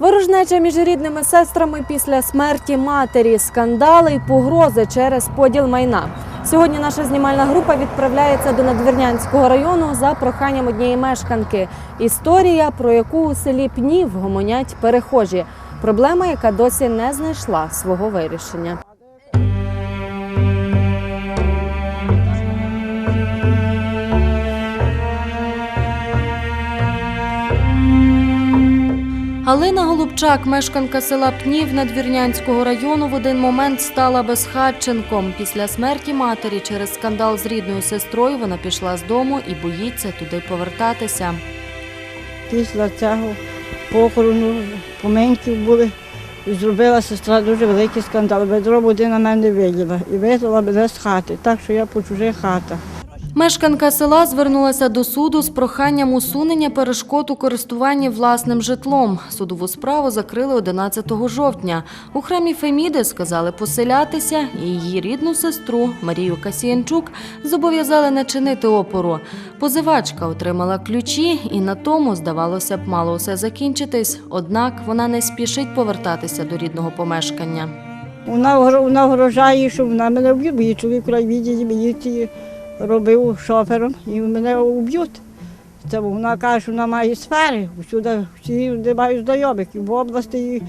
Ворожнеча між рідними сестрами після смерті матері, скандали й погрози через поділ майна. Сьогодні наша знімальна група відправляється до Надвірнянського району за проханням однієї мешканки. Історія, про яку у селі Пнів гомонять перехожі. Проблема, яка досі не знайшла свого вирішення. Галина Голубчак, мешканка села Пнів Надвірнянського району, в один момент стала безхатченком. Після смерті матері через скандал з рідною сестрою вона пішла з дому і боїться туди повертатися. Після цього похорону поменьків були. Зробила сестра дуже великий скандал. Ведро води на мене виділа і вигнала мене з хати, так що я по чужих хатах. Мешканка села звернулася до суду з проханням усунення перешкод у користуванні власним житлом. Судову справу закрили 11 жовтня. У храмі Феміди сказали поселятися, і її рідну сестру Марію Касіянчук зобов'язали не чинити опору. Позивачка отримала ключі, і на тому, здавалося б, мало усе закінчитись. Однак вона не спішить повертатися до рідного помешкання. Вона, вона вгрожає, що вона мене вб'є, бо її чоловік відділі мені ті робив шофером і мене вб'ють. Це вона каже, що вона має сфери, всюди всі мають знайомих, і в області, і,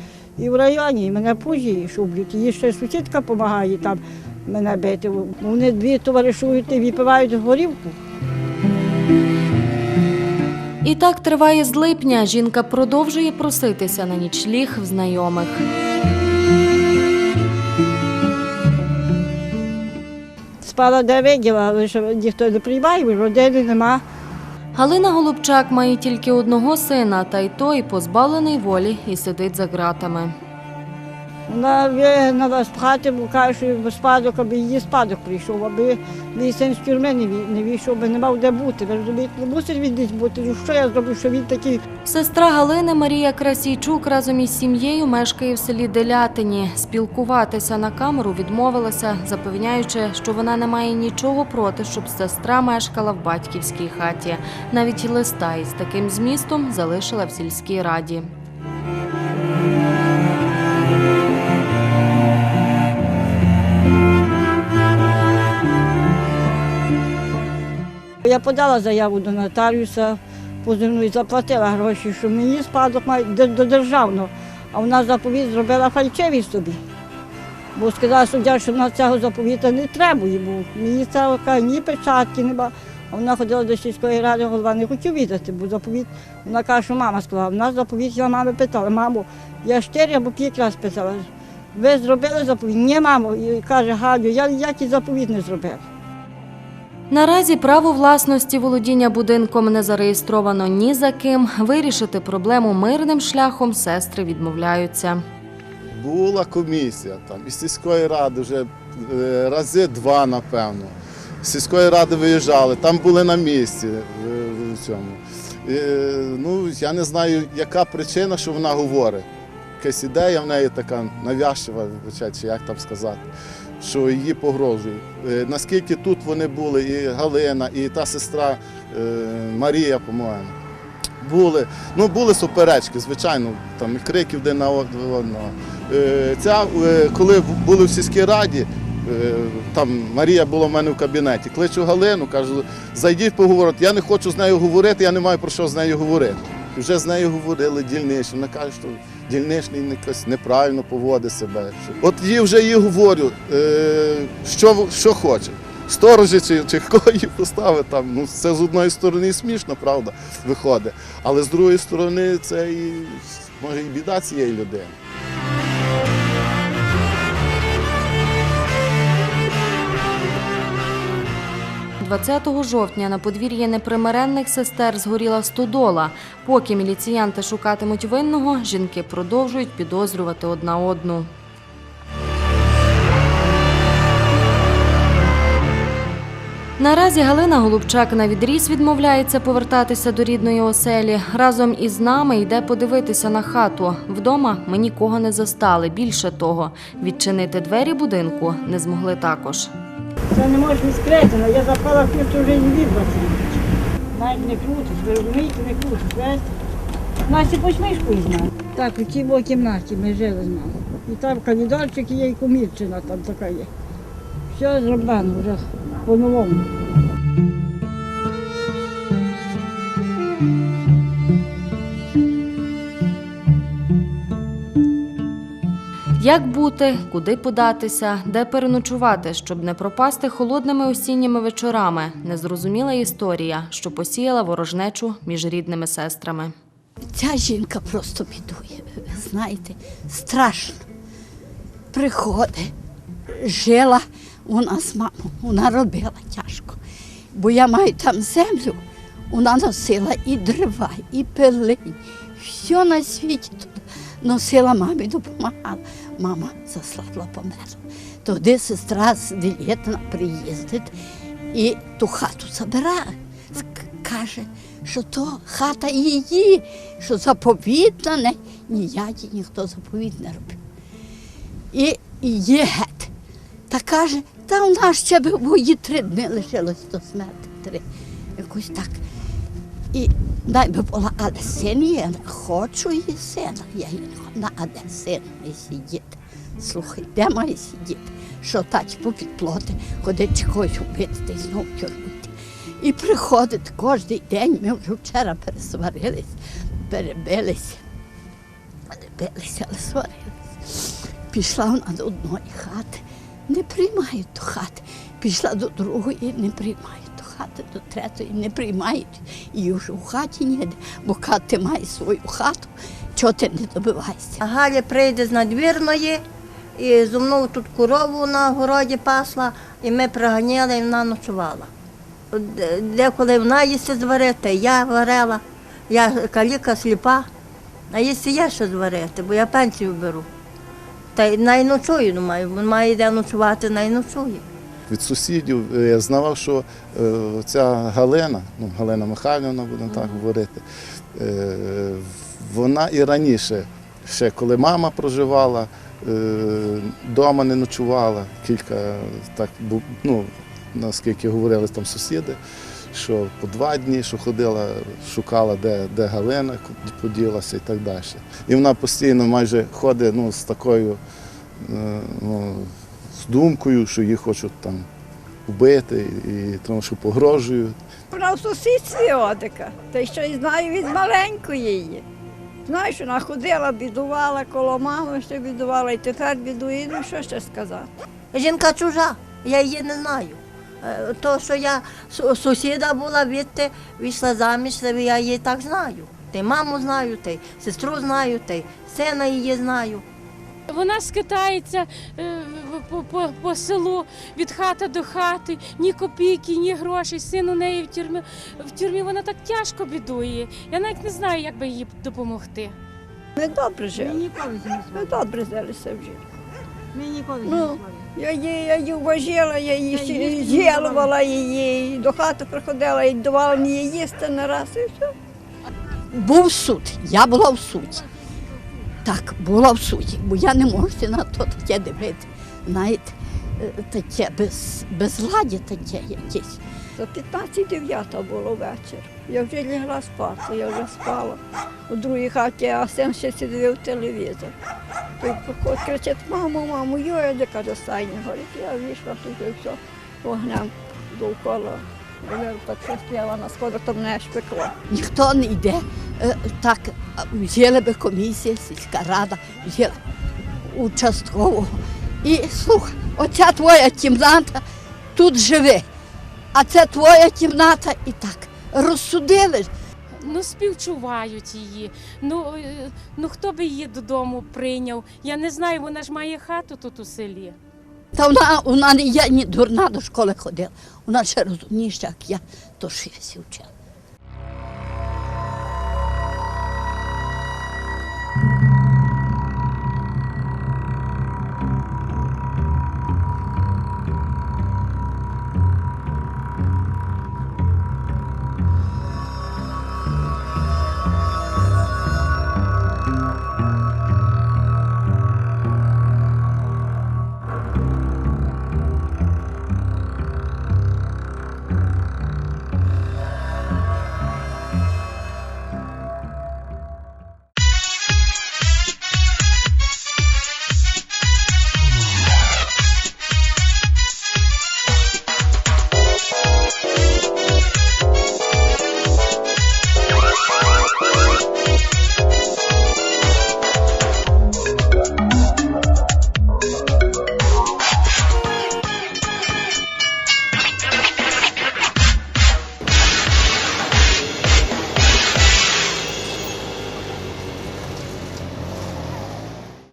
і в районі, і мене пужі, що вб'ють. Їй ще сусідка допомагає там мене бити. Вони дві товаришують і випивають горівку. І так триває з липня. Жінка продовжує проситися на нічліг в знайомих. Спала де виділа, але що ніхто не приймає, родини нема. Галина Голубчак має тільки одного сина, та й той позбавлений волі і сидить за ґратами. Вона вигнала з хати, бо каже, що спадок, аби її спадок прийшов, аби мій син з тюрми не ві- не вийшов, би не мав де бути. Ви розумієте, мусить він десь бути. Ну що я зроблю, що він такий Сестра Галини Марія Красійчук разом із сім'єю мешкає в селі Делятині. Спілкуватися на камеру відмовилася, запевняючи, що вона не має нічого проти, щоб сестра мешкала в батьківській хаті. Навіть листа із таким змістом залишила в сільській раді. Я подала заяву до нотаріуса, позивну і заплатила гроші, що мені спадок має до, державного, а вона заповіт зробила фальшивий собі. Бо сказала суддя, що вона цього заповіта не требує, бо мені цього каже, ні печатки нема. А вона ходила до сільської ради, голова не хотів віддати, бо заповіт, вона каже, що мама сказала, вона заповіт, я мами питала, мамо, я чотири або п'ять разів питала. Ви зробили заповіт? Ні, мамо. І каже, Галю, я ніякий заповіт не зробила. Наразі право власності володіння будинком не зареєстровано ні за ким. Вирішити проблему мирним шляхом сестри відмовляються. Була комісія там із сільської ради вже е, рази два, напевно. З сільської ради виїжджали, там були на місці е, в цьому. Е, Ну, я не знаю, яка причина, що вона говорить. Якась ідея в неї така навязчива, чи як там сказати, що її погрожує. Е, Наскільки тут вони були, і Галина, і та сестра е, Марія, по-моєму були. Ну, були суперечки, звичайно, там крики один на одного. Е, Ця, коли були в сільській раді, там Марія була в мене в кабінеті, кличу Галину, кажу, зайдіть поговорити. Я не хочу з нею говорити, я не маю про що з нею говорити. Вже з нею говорили дільничні. Вона каже, що дільничний якось неправильно поводить себе. От їй вже їй говорю, е, що, що хоче. Сторожі чи, чи кого її поставити там. Ну, це з одної сторони смішно, правда, виходить. Але з другої сторони, це і може і біда цієї людини. 20 жовтня на подвір'ї непримиренних сестер згоріла стодола. Поки міліціянти шукатимуть винного, жінки продовжують підозрювати одна одну. Наразі Галина Голубчак на відріз відмовляється повертатися до рідної оселі. Разом із нами йде подивитися на хату. Вдома ми нікого не застали. Більше того, відчинити двері будинку не змогли також. Це не можеш не але я запала ключ вже не відбрати. Навіть не крутиш, ви розумієте, не крутиш, весь. Насі посмішку знає. Так, у цій був кімнаті ми жили з нами. І там коридорчик є, і комірчина там така є. Все зроблено вже по-новому. Як бути, куди податися, де переночувати, щоб не пропасти холодними осінніми вечорами. Незрозуміла історія, що посіяла ворожнечу між рідними сестрами. Ця жінка просто бідує. Знаєте, страшно. Приходить, жила у нас мама, вона робила тяжко. Бо я маю там землю, вона носила і дрова, і пилинь, все на світі тут носила мамі, допомагала. Мама заслабла, померла. Тоді сестра з Ділєтна приїздить і ту хату забирає. Каже, що то хата її, що заповіт на неї. Ніякий ніхто заповіт не робив. І, і є гет. Та каже, та у нас ще б бої три дни лишилось до смерти. Три. Якось так. І дай би була, але син є, хочу її сина. Я її а де син має сидіти? Слухай, де має сидіти? Що тать попід плоти, ходить когось убити, та й знову в. І приходить кожен день, ми вже вчора пересварились, перебилися. Перебилися, але сварилися. Пішла вона до одної хати, не приймають до хати. Пішла до другої, не приймають хати, до третьої не приймають. І вже в хаті ніде, бо хати має свою хату, чого ти не добиваєшся. А Галя прийде з надвірної, і зо мною тут корову на городі пасла, і ми приганяли, і вона ночувала. Деколи вона їсти зварити, я варила, я каліка сліпа, а їсти є що зварити, бо я пенсію беру. Та й най ночую, думаю, бо має де ночувати, най ночує. Від сусідів е, я знав, що е, ця Галина, ну Галина Михайлівна, будемо так говорити, е, вона і раніше, ще коли мама проживала, вдома не ночувала, кілька так ну, наскільки говорили там сусіди, що по два дні, що ходила, шукала, де, де Галина поділася і так далі. І вона постійно майже ходить ну, з такою ну, з думкою, що її хочуть там вбити, і тому що погрожують. Вона в сусідстві Одика, та й що й знаю від маленької її. Знаю, що вона ходила, бідувала коло мами, що бідувала, і тепер бідує, ну що ще сказати. Жінка чужа, я її не знаю. Е, То, що я сусіда була відти, вийшла заміж, я її так знаю. Й маму знаю, й сестру знаю, й сина її знаю. Вона скитається е, по, по, по селу від хати до хати, ні копійки, ні грошей. Син у неї в тюрмі. В тюрмі вона так тяжко бідує. Я навіть не знаю, як би їй допомогти. Ми добре Ми жили. ніколи Ми добре жилися в житті. Ми ніколи Ну, ним сварили. Я її, я її вважила, я її не жалувала її, і до хати приходила і давала мені їсти на раз, і все. Був суд, я була в суді. Так, була в суді, бо я не можу на то таке дивити. Знаєте, е, таке без, безладдя таке якесь. За 15-9 було вечір. Я вже лягла спати, я вже спала. У другій хаті, а син ще сидів телевізор. Той приходить, кричить, мамо, мамо, йой, де каже, стайня горить. Я вийшла тут і все, вогнем довкола. Я так стояла на сходах, то мене аж. Ніхто не йде. Е, Так, взяли би комісія, сільська рада, взяли участкового. І слухай, оця твоя кімната тут живе, а це твоя кімната і так. Розсудили. Ну, співчувають її. Ну, е, ну хто би її додому прийняв? Я не знаю, вона ж має хату тут у селі. Та вона, вона не я ні дурна до школи ходила. Вона ще розумніша, як я, то ще вчила.